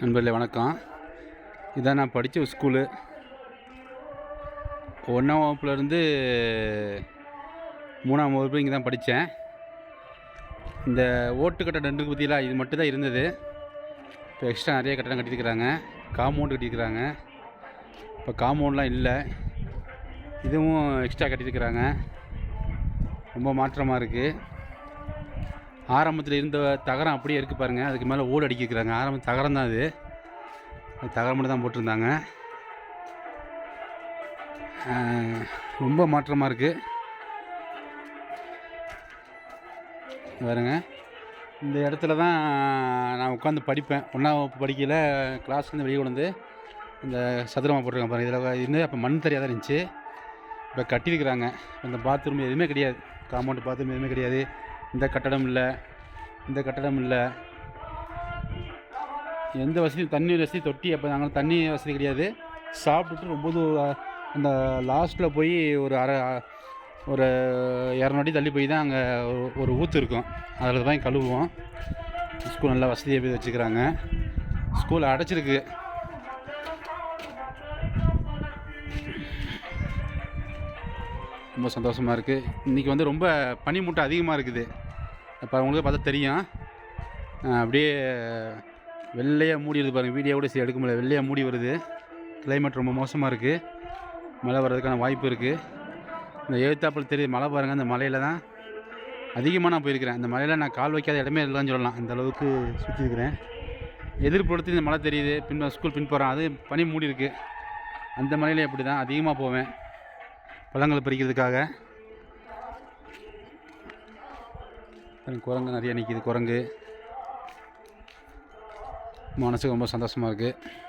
நண்பர்களே வணக்கம். இதான் நான் படித்த ஸ்கூலு ஒன்றாம் வகுப்புலேருந்து மூணாம் வகுப்பு இங்கே தான் படித்தேன். இந்த ஓட்டு கட்டடம் ரெண்டு பற்றிலாம் இது மட்டும் தான் இருந்தது. இப்போ எக்ஸ்ட்ரா நிறைய கட்டடம் கட்டியிருக்கிறாங்க. காம்பவுண்டு கட்டியிருக்கிறாங்க. இப்போ காம்பவுண்ட்லாம் இல்லை. இதுவும் எக்ஸ்ட்ரா கட்டியிருக்கிறாங்க. ரொம்ப மாற்றமாக இருக்குது ஆரம்பத்தில் இருந்த தகரம் அப்படியே இருக்குது பாருங்கள் அதுக்கு மேலே ஓடு அடிக்கிறாங்க ஆரம்பம் தகரம் தான் அது. தகரம் மட்டும் தான் போட்டிருந்தாங்க. ரொம்ப மாற்றமாக இருக்குது பாருங்க. இந்த இடத்துல தான் நான் உட்காந்து படிப்பேன். ஒன்றாம் வகுப்பு படிக்கல கிளாஸ்லேருந்து வெளியே கொண்டு வந்து இந்த சதுரமாக போட்டிருக்கேன் பாருங்கள் இதில் இருந்து அப்போ மண் தெரியாத தான் இருந்துச்சு. இப்போ கட்டியிருக்கிறாங்க. இந்த பாத்ரூம் எதுவுமே கிடையாது. காம்பவுண்ட் பாத்ரூம் எதுவுமே கிடையாது. இந்த கட்டடம் இல்லை இந்த கட்டடம் இல்லை. எந்த வசதியும் தண்ணி வசதி தொட்டி அப்போ நாங்கள் தண்ணி வசதி கிடையாது. சாப்பிட்டுட்டு ரொம்ப அந்த லாஸ்ட்டில் போய் ஒரு அரை ஒரு இரநூறு அடி தள்ளி போய் தான் அங்கே ஒரு- ஒரு ஊற்று இருக்கும். அதில் தான் கழுவுவோம். ஸ்கூல் நல்லா வசதியாக போய் வச்சுக்கிறாங்க. ஸ்கூல் அடைச்சிருக்கு. ரொம்ப சந்தோஷமாக இருக்குது இன்றைக்கி வந்து ரொம்ப பனிமூட்டம் அதிகமாக இருக்குது. இப்போ உங்களுக்கு பார்த்தா தெரியும். அப்படியே வெள்ளையாக மூடி வருது பாருங்கள் வீடியோ கூட சரி எடுக்க முடியல. வெள்ளையாக மூடி வருது. கிளைமேட் ரொம்ப மோசமாக இருக்குது மழை வர்றதுக்கான வாய்ப்பு இருக்குது இந்த எழுத்தாப்பில் தெரியுது. மழை பாருங்கள் அந்த மலையில் தான் அதிகமாக நான் போயிருக்கிறேன். அந்த மலையில் நான் கால் வைக்காத இடமே இல்லைன்னு சொல்லலாம். அந்த அளவுக்கு சுற்றிருக்கிறேன் எதிர்ப்புறத்தில் இந்த மலை தெரியுது. பின் ஸ்கூல் பின்புறம் அது பனி மூடி இருக்குது அந்த மலையில் அப்படி தான் அதிகமாக போவேன். பழங்களை பறிக்கிறதுக்காக பாருங்க, குரங்கு நிறைய நிற்கிது குரங்கு. மனசுக்கு ரொம்ப சந்தோஷமாக இருக்குது